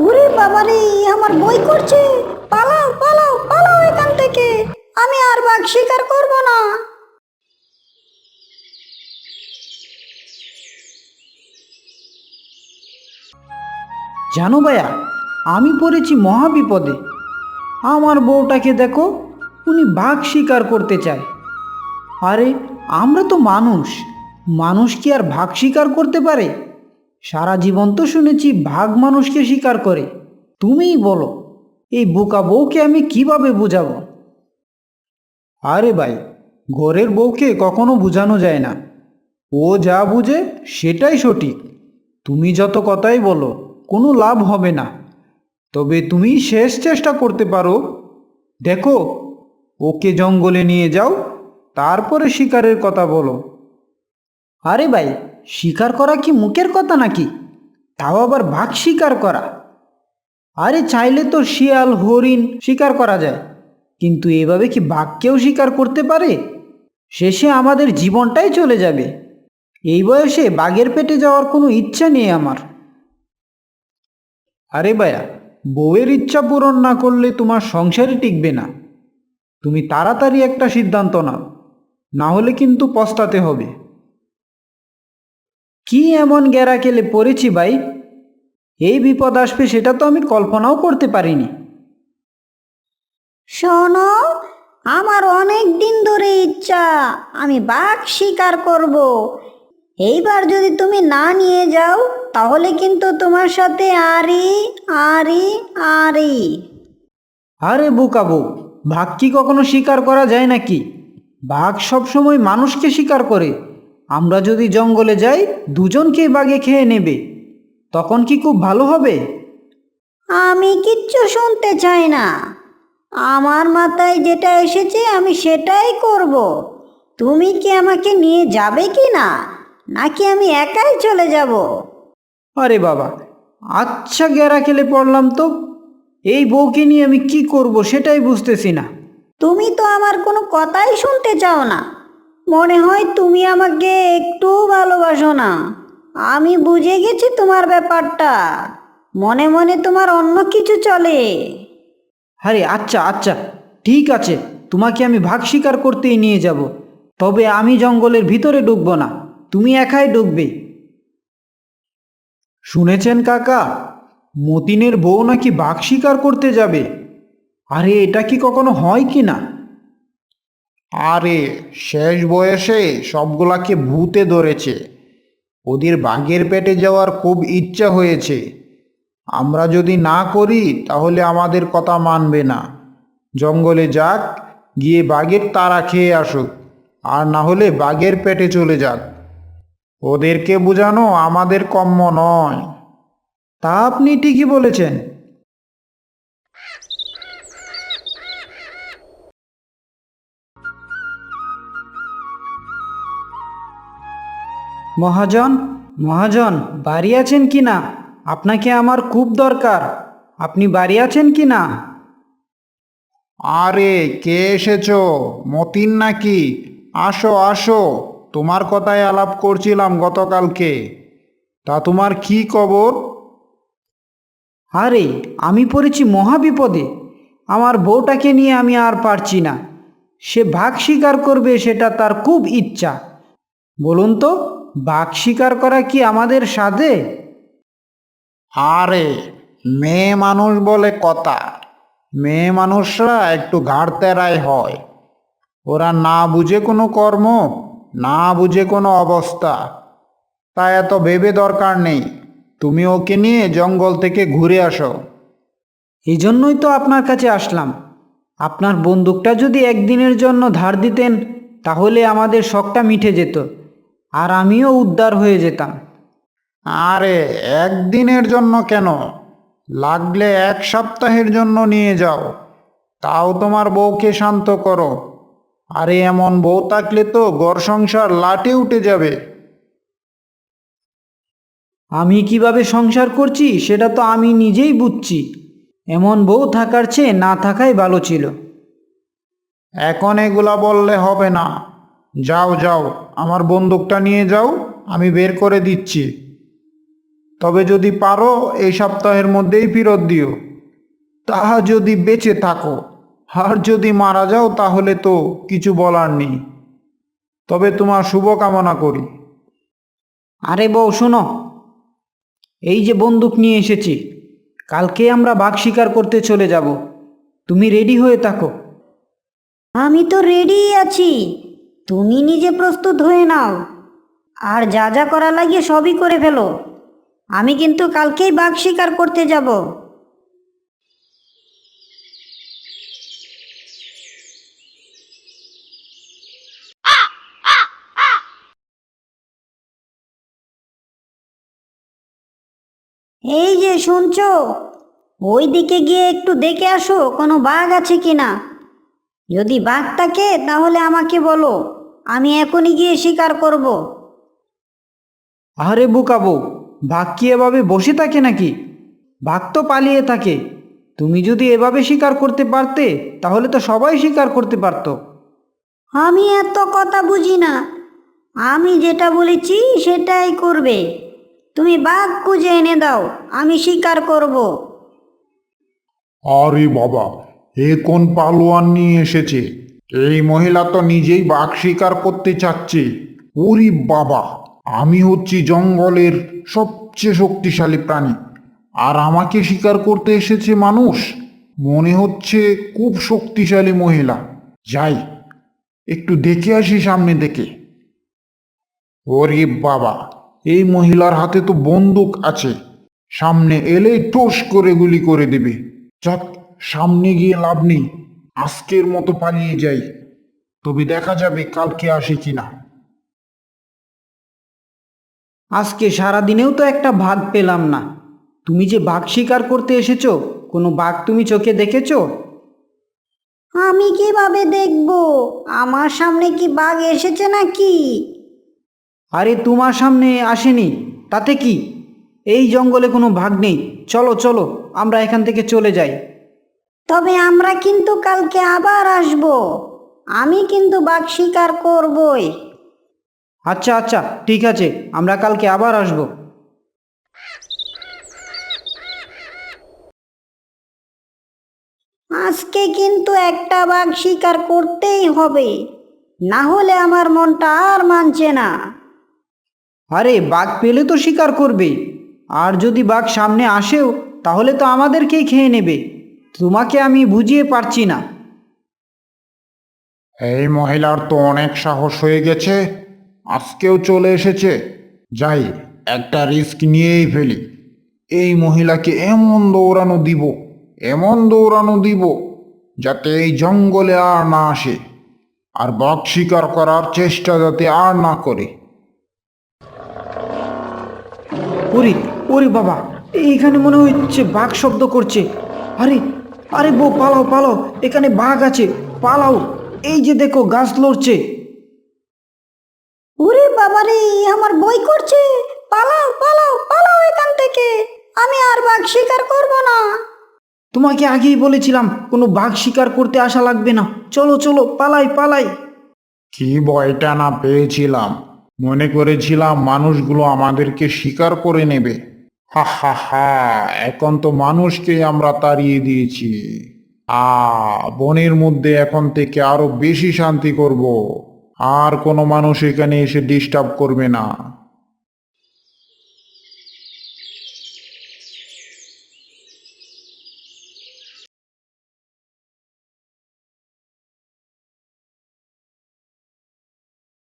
ওরে বাবারে আমার বই করছে। পালাও পালাও পালাও এখান থেকে। আমি আর বাঘ শিকার করব না। জানো ভাইয়া, আমি পড়েছি মহাবিপদে। আমার বউটাকে দেখো, উনি বাঘ শিকার করতে চায়। আরে, আমরা তো মানুষ। মানুষ কি আর ভাগ শিকার করতে পারে? সারা জীবন তো শুনেছি ভাগ মানুষকে শিকার করে। তুমিই বলো, এই বোকা বউকে আমি কীভাবে বুঝাবো? আরে ভাই, ঘরের বউকে কখনো বোঝানো যায় না। ও যা বুঝে সেটাই সঠিক। তুমি যত কথাই বলো, কোনো লাভ হবে না। তবে তুমি শেষ চেষ্টা করতে পারো। দেখো, ওকে জঙ্গলে নিয়ে যাও, তারপরে শিকারের কথা বলো। আরে ভাই শিকার করা কি মুখের কথা নাকি? তাও আবার বাঘ শিকার করা। আরে চাইলে তো শিয়াল, হরিণ শিকার করা যায়, কিন্তু এভাবে কি বাঘকেও শিকার করতে পারে? শেষে আমাদের জীবনটাই চলে যাবে। এই বয়সে বাঘের পেটে যাওয়ার কোনো ইচ্ছা নেই আমার। আরে ভাইয়া বউয়ের ইচ্ছা পূরণ না করলে তোমার সংসারই টিকবে না। তুমি তাড়াতাড়ি একটা সিদ্ধান্ত নাও, না হলে কিন্তু পস্তাতে হবে। কি এমন গেরা কেলে পড়েছি ভাই? এই বিপদ আসবে সেটা তো আমি কল্পনাও করতে পারিনি। শোনো আমার অনেক দিন ধরে ইচ্ছা আমি বাঘ শিকার করব। এইবার যদি তুমি না নিয়ে যাও তাহলে কিন্তু তোমার সাথে আরি আরি আরি। আরে বোকা বউ বাঘ কি কখনো শিকার করা যায় নাকি? বাঘ সবসময় মানুষকে শিকার করে। আমরা যদি জঙ্গলে যাই দুজনকেই বাঘে খেয়ে নেবে? তখন কি খুব ভালো হবে? আমি কিচ্ছু শুনতে চাই না। আমার মাথায় যেটা এসেছে আমি সেটাই করব। তুমি কি আমাকে নিয়ে যাবে কি না? নাকি আমি একাই চলে যাব? আরে বাবা আচ্ছা গেরা খেলে পড়লাম তো। এই বউকে নিয়ে আমি কি করব সেটাই বুঝতেছি না। তুমি তো আমার কোনো কথাই শুনতে চাও না। মনে হয় তুমি আমাকে একটু ভালোবাসো না। আমি বুঝে গেছি তোমার ব্যাপারটা। মনে মনে তোমার অন্য কিছু চলে। আরে আচ্ছা আচ্ছা ঠিক আছে। তোমাকে আমি ভাগ শিকার করতেই নিয়ে যাব। তবে আমি জঙ্গলের ভিতরে ঢুকবো না। তুমি একাই ঢুকবে শুনেছেন কাকা, মতিনের বউ নাকি বাঘ শিকার করতে যাবে? আরে এটা কি কখনো হয় কি না আরে শেষ বয়সে সবগুলাকে ভূতে ধরেছে। ওদের বাঘের পেটে যাওয়ার খুব ইচ্ছা হয়েছে। আমরা যদি না করি, তাহলে আমাদের কথা মানবে না। জঙ্গলে যাক, গিয়ে বাঘের তারা খেয়ে আসুক, আর না হলে বাঘের পেটে চলে যাক। ওদেরকে বোঝানো আমাদের কম্য নয়। তা আপনি ঠিকই বলেছেন। মহাজন মহাজন বাড়ি আছেন কি না? আপনাকে আমার খুব দরকার। আপনি বাড়ি আছেন কি না? আরে কে এসেছ? মতিন নাকি? আসো আসো। তোমার কথাই আলাপ করছিলাম গতকালকে। তা তোমার কি খবর? আরে আমি পড়েছি মহাবিপদে। আমার বউটাকে নিয়ে আমি আর পারছি না। সে ভাগ স্বীকার করবে সেটা তার খুব ইচ্ছা। বলুন তো। বাঘ শিকার করা কি আমাদের সাধে? আরে মেয়ে মানুষ বলে কথা। মেয়ে মানুষরা একটু ঘাড়তেরাই হয়। ওরা না বুঝে কোনো কর্ম না বুঝে কোনো অবস্থা। তা এত ভেবে দরকার নেই। তুমি ওকে নিয়ে জঙ্গল থেকে ঘুরে আসো। এই জন্যই তো আপনার কাছে আসলাম। আপনার বন্দুকটা যদি একদিনের জন্য ধার দিতেন তাহলে আমাদের শখটা মিটে যেত। আর আমিও উদ্ধার হয়ে যেতাম। আরে একদিনের জন্য কেন? লাগলে এক সপ্তাহের জন্য নিয়ে যাও। তাও তোমার বউকে শান্ত করো। আরে এমন বউ থাকলে তো ঘর সংসার লাটে উঠে যাবে। আমি কীভাবে সংসার করছি সেটা তো আমি নিজেই বুঝছি। এমন বউ থাকার চেয়ে না থাকাই ভালো ছিল। এখন এগুলা বললে হবে না। যাও যাও আমার বন্দুকটা নিয়ে যাও আমি বের করে দিচ্ছি। তবে যদি পারো এই সপ্তাহের মধ্যেই ফেরত দিও। তাহা যদি বেঁচে থাকো আর যদি মারা যাও তাহলে তো কিছু বলার নেই। তবে তোমার শুভকামনা করি। আরে বউ শোনো। এই যে বন্দুক নিয়ে এসেছি কালকে আমরা বাঘ শিকার করতে চলে যাব। তুমি রেডি হয়ে থাকো। আমি তো রেডি আছি। তুমি নিজে প্রস্তুত হয়ে নাও। আর যা যা করা লাগে সবই করে ফেলো। আমি কিন্তু কালকেই বাঘ শিকার করতে যাব। এই যে শুনছো? ওই দিকে গিয়ে একটু দেখে আসো, কোনো বাঘ আছে কিনা। যদি বাঘ থাকে, তাহলে আমাকে বলো। আমি এখনই গিয়ে শিকার করব। আরে বুকা বউ বাঘ কি এভাবে বসে থাকে নাকি? বাঘ তো পালিয়ে থাকে। তুমি যদি এভাবে শিকার করতে পারতে তাহলে তো সবাই শিকার করতে পারতো। আমি এত কথা বুঝি না। আমি যেটা বলেছি সেটাই করবে। তুমি বাঘ খুঁজে এনে দাও আমি শিকার করব। আরে বাবা এ কোন পালোয়ান নিয়ে এসেছে? এই মহিলা তো নিজেই বাঘ শিকার করতে চাচ্ছে। ওরে বাবা, আমি হচ্ছি জঙ্গলের সবচেয়ে শক্তিশালী প্রাণী। আর আমাকে শিকার করতে এসেছে মানুষ? মনে হচ্ছে খুব শক্তিশালী মহিলা। যাই, একটু দেখে আসি সামনে দেখে। ওরে বাবা, এই মহিলার হাতে তো বন্দুক আছে। সামনে এলেই টোস করে গুলি করে দেবে। যাক, সামনে গিয়ে লাভ নেই। আজকের মতো পালিয়ে যাই। তবে দেখা যাবে কালকে আসে কিনা। আজকে সারাদিনেও তো একটা ভাগ পেলাম না। তুমি যে বাঘ শিকার করতে এসেছ কোনো বাঘ তুমি চোখে দেখেছ? আমি কীভাবে দেখব? আমার সামনে কি বাঘ এসেছে নাকি? আরে তোমার সামনে আসেনি তাতে কি? এই জঙ্গলে কোনো ভাগ নেই। চলো চলো আমরা এখান থেকে চলে যাই। তবে আমরা কিন্তু কালকে আবার আসব। আমি কিন্তু বাঘ শিকার করবই। আচ্ছা আচ্ছা ঠিক আছে আমরা কালকে আবার আসব। আজকে কিন্তু একটা বাঘ শিকার করতেই হবে না হলে আমার মনটা আর মানছে না। আরে বাঘ পেলে তো শিকার করবে আর যদি বাঘ সামনে আসেও তাহলে তো আমাদেরকেই খেয়ে নেবে। তোমাকে আমি বুঝিয়ে পারছি না। এই মহিলার তো অনেক সাহস হয়ে গেছে আজকেও চলে এসেছে। যাই একটা রিস্ক নিয়েই ফেলি। এই মহিলাকে এমন দৌড়ানো দিব এমন দৌড়ানো দিব যাতে এই জঙ্গলে আর না আসে আর বাঘ শিকার করার চেষ্টা যাতে আর না করে। ওরে ওরে বাবা এইখানে মনে হচ্ছে বাঘ শব্দ করছে। আরে আরে বউ পালাও পালাও। এখানে বাঘ আছে। পালাও। এই যে দেখো গাছ লড়ছে। ওরে বাবারে আমার বই করছে। পালাও পালাও পালাও এখান থেকে। আমি আর বাঘ শিকার করব না। তোমাকে আগেই বলেছিলাম কোনো বাঘ শিকার করতে আসা লাগবে না। চলো চলো পালাই পালাই। কি ভয়টা না পেয়েছিলাম। মনে করেছিলাম মানুষগুলো আমাদেরকে শিকার করে নেবে। হা হা হা, এখন তো মানুষকে আমরা তাড়িয়ে দিয়েছি। আ, বনের মধ্যে এখন থেকে আরও বেশি শান্তি করব। আর কোনো মানুষ এখানে এসে ডিস্টার্ব করবে না।